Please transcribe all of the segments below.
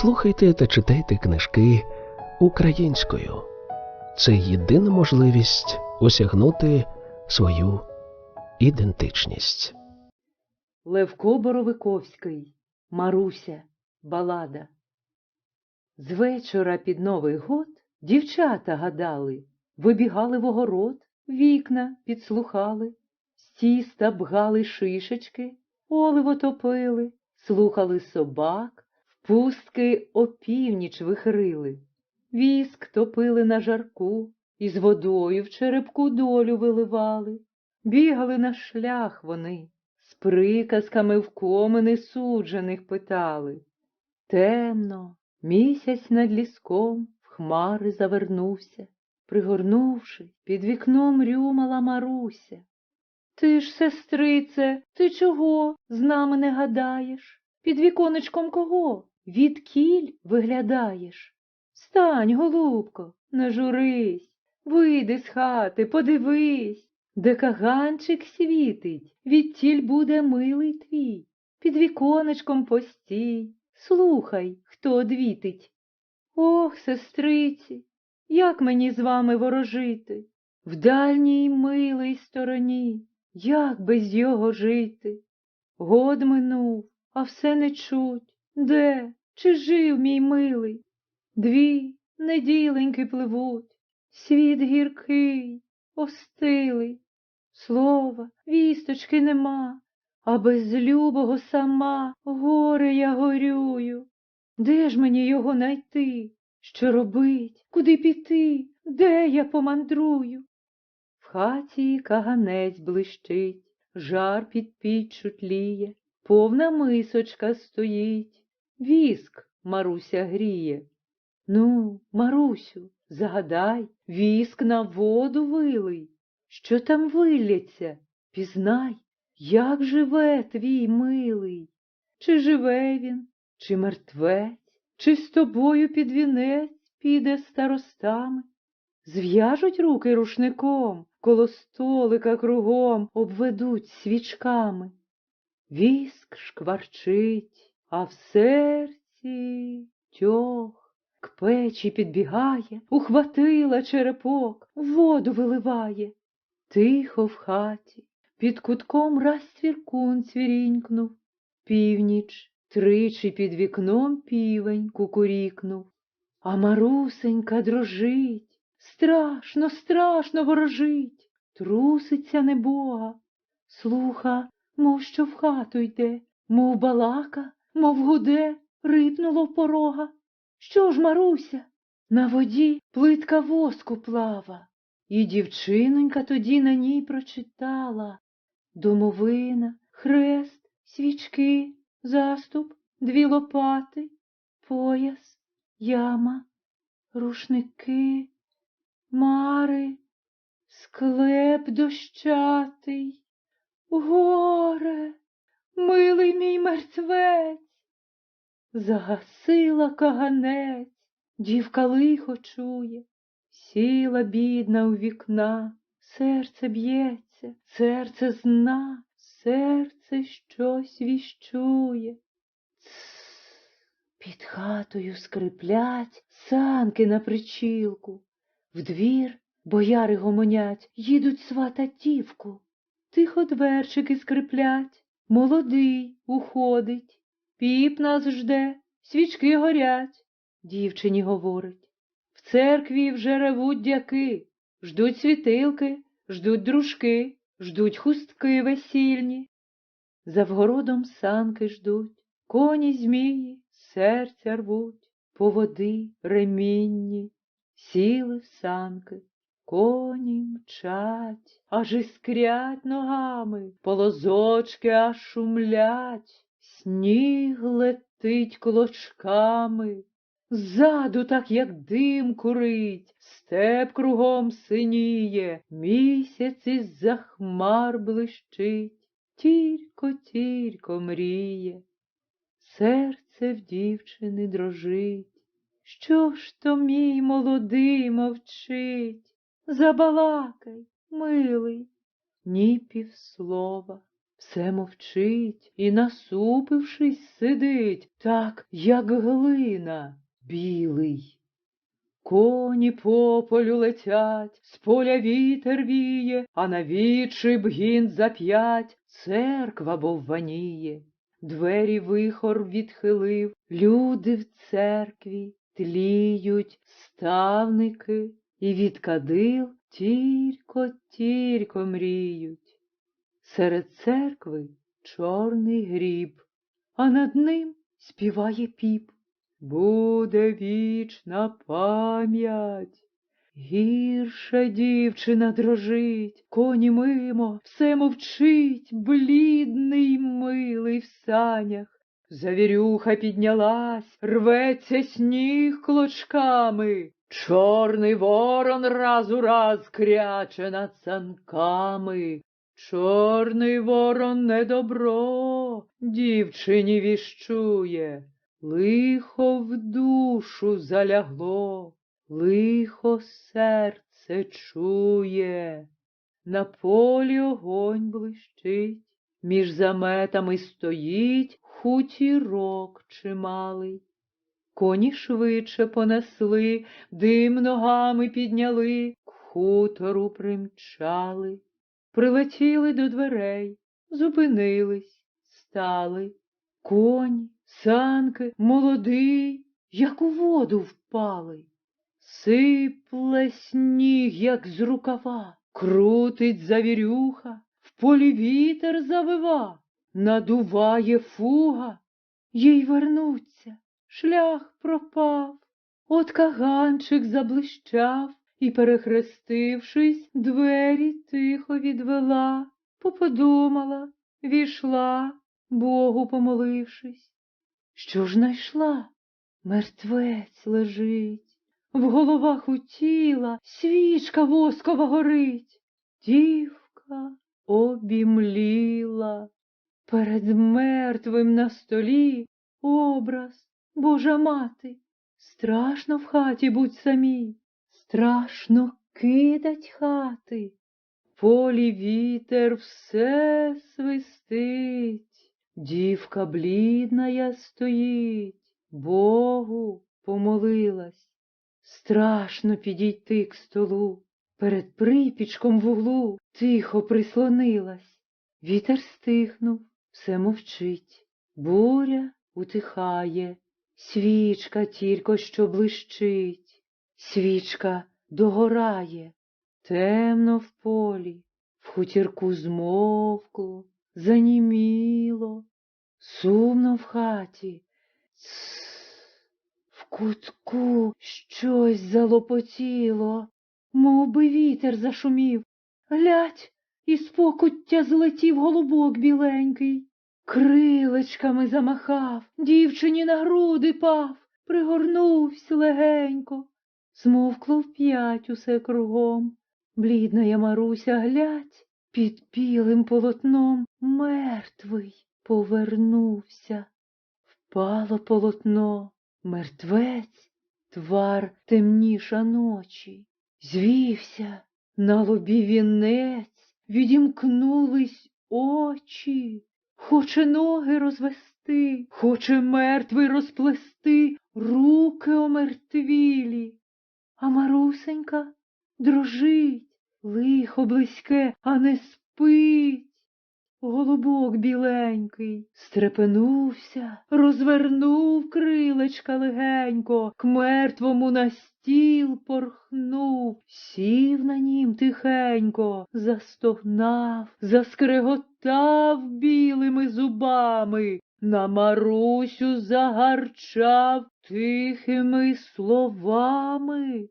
Слухайте та читайте книжки українською. Це єдина можливість осягнути свою ідентичність. Левко Боровиковський, Маруся, балада. З вечора під Новий год дівчата гадали, вибігали в огород, вікна підслухали, з тіста бгали шишечки, оливо топили, слухали собак, пустки опівніч вихрили, віск топили на жарку, і з водою в черепку долю виливали, бігали на шлях вони, з приказками в комини суджених питали. Темно, місяць над ліском в хмари завернувся, пригорнувши, під вікном рюмала Маруся. Ти ж, сестрице, ти чого з нами не гадаєш? Під віконечком кого? Від кіль виглядаєш? Встань, голубко, не журись, вийди з хати, подивись, де каганчик світить, відтіль буде милий твій, під віконечком постій, слухай, хто одвітить. Ох, сестриці, як мені з вами ворожити? В дальній милій стороні, як без його жити? Год минув, а все не чуть. Де? Чи жив мій милий? Дві неділеньки пливуть, світ гіркий, остилий. Слова, вісточки нема, а без любого сама горе я горюю. Де ж мені його найти? Що робить? Куди піти? Де я помандрую? В хаті каганець блищить, жар під піччю тліє, повна мисочка стоїть, віск Маруся гріє. Ну, Марусю, загадай, віск на воду вилий. Що там вилляться? Пізнай, як живе твій милий. Чи живе він, чи мертвець, чи з тобою під вінець піде старостами? Зв'яжуть руки рушником, коло столика кругом обведуть свічками. Віск шкварчить, а в серці тьох. К печі підбігає, ухватила черепок, воду виливає. Тихо в хаті, під кутком раз цвіркун цвірінькнув, північ, тричі під вікном півень кукурікнув. А Марусенька дрожить, страшно, страшно ворожить, труситься небога, слуха, мов що в хату йде, мов балака, мов гуде, рипнуло в порога. Що ж, Маруся? На воді плитка воску плава, і дівчинонька тоді на ній прочитала домовина, хрест, свічки, заступ, дві лопати, пояс, яма, рушники, мари, склеп дощатий, горе, милий мій мертвець. Загасила каганець, дівка лихо чує, сіла бідна у вікна, серце б'ється, серце зна, серце щось віщує. Під хатою скриплять санки на причілку, в двір бояри гомонять, їдуть сватать дівку. Тихо дверчики скриплять, молодий уходить. Піп нас жде, свічки горять, дівчині говорить. В церкві вже ревуть дяки, ждуть світилки, ждуть дружки, ждуть хустки весільні. За вгородом санки ждуть, коні змії, серця рвуть, поводи ремінні, сіли санки, коні мчать, аж іскрять ногами, полозочки аж шумлять. Сніг летить клочками, ззаду, так як дим курить, степ кругом синіє, місяць із-за хмар блищить, тілько, тілько мріє. Серце в дівчини дрожить. Що ж то мій молодий мовчить? Забалакай, милий, ні півслова. все мовчить і, насупившись, сидить, так, як глина білий. Коні по полю летять, з поля вітер віє, а на вічі бгін за п'ять церква бовваніє. Двері вихор відхилив, люди в церкві тліють ставники, і від кадил тілько, тілько мріють. Серед церкви чорний гріб, а над ним співає піп. Буде вічна пам'ять. Гірша дівчина дрожить, коні мимо, все мовчить, блідний, милий в санях. Завірюха піднялась, рветься сніг клочками. Чорний ворон раз у раз кряче над санками. Чорний ворон не добро дівчині віщує, лихо в душу залягло, лихо серце чує. На полі огонь блищить, між заметами стоїть хутірок чималий. Коні швидше понесли, дим ногами підняли, к хутору примчали. Прилетіли до дверей, зупинились, стали. Коні, санки, молодий, як у воду впали. Сипле сніг, як з рукава, крутить завірюха, в полі вітер завива, надуває фуга, їй вернуться, шлях пропав. От каганчик заблищав і, перехрестившись, двері тихо відвела, поподумала, війшла, Богу помолившись. Що ж найшла? Мертвець лежить. В головах у тіла свічка воскова горить. Дівка обімліла. Перед мертвим на столі образ Божа мати. Страшно в хаті будь самій, страшно кидать хати. Полі вітер все свистить, дівка блідна я стоїть, Богу помолилась. Страшно підійти к столу, перед припічком в углу тихо прислонилась. Вітер стихнув, все мовчить, буря утихає, свічка тільки що блищить, свічка догорає, темно в полі, в хутірку змовкло, заніміло, сумно в хаті. Цс. В кутку щось залопотіло, мов би вітер зашумів. Глядь, із покуття злетів голубок біленький, крилечками замахав, дівчині на груди пав, пригорнувся легенько. Змовкло вп'ять усе кругом. Блідна я Маруся, глядь, під білим полотном мертвий повернувся. Впало полотно. Мертвець, твар темніша ночі, звівся, на лобі вінець, відімкнулись очі, хоче ноги розвести, хоче мертвий розплести руки омертвілі. А Марусенька дрожить, лихо близьке, а не спить. Голубок біленький стрепенувся, розвернув крилечка легенько, к мертвому на стіл порхнув, сів на нім тихенько, застогнав, заскреготав білими зубами, на Марусю загарчав тихими словами.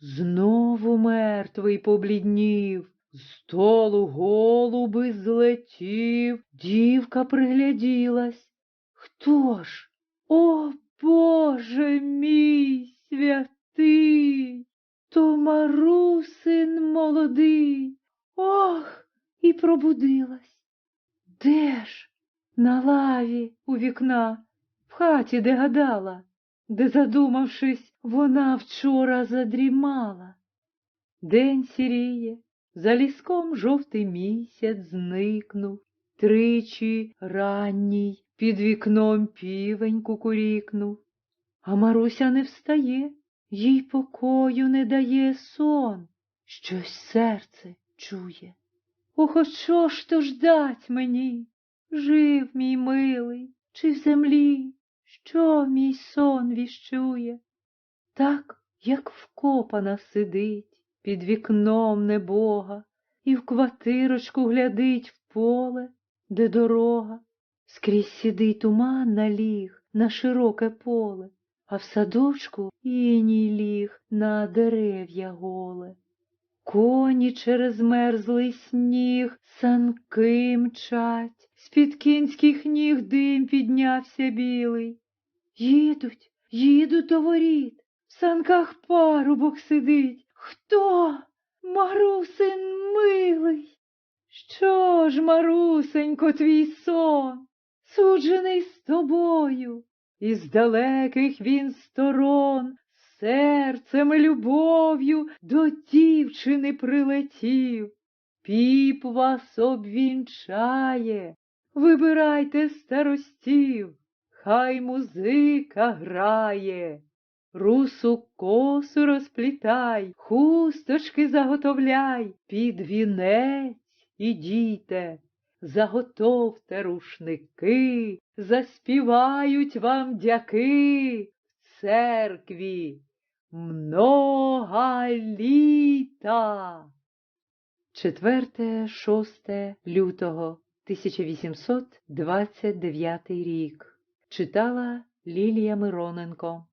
Знову мертвий побліднів. З столу голуби злетів, дівка пригляділась. Хто ж? О, Боже мій святий, то Марусин молодий. Ох, і пробудилась. Де ж? На лаві у вікна, в хаті, де гадала, де, задумавшись, вона вчора задрімала. День сіріє. За ліском жовтий місяць зникнув, тричі ранній під вікном півень кукурікнув. А Маруся не встає, їй покою не дає сон, щось серце чує. Ох, що ж то ждать мені? Жив мій милий, чи в землі, що мій сон віщує? Так, як вкопана сидить під вікном небога, і в квартирочку глядить в поле, де дорога. Скрізь сідий туман наліг на широке поле, а в садочку іній ліг на дерев'я голе. Коні через мерзлий сніг санки мчать, з-під кінських ніг дим піднявся білий. Їдуть, їдуть до воріт, в санках парубок сидить. Хто? Марусин милий. Що ж, Марусенько, твій сон, суджений з тобою, із далеких він сторон, серцем і любов'ю до дівчини прилетів. Піп вас обвінчає, вибирайте старостів, хай музика грає. Русу косу розплітай, хусточки заготовляй, під вінець ідійте, заготовте рушники, заспівають вам дяки в церкві много літа. 4-6 лютого 1829 рік. Читала Лілія Мироненко.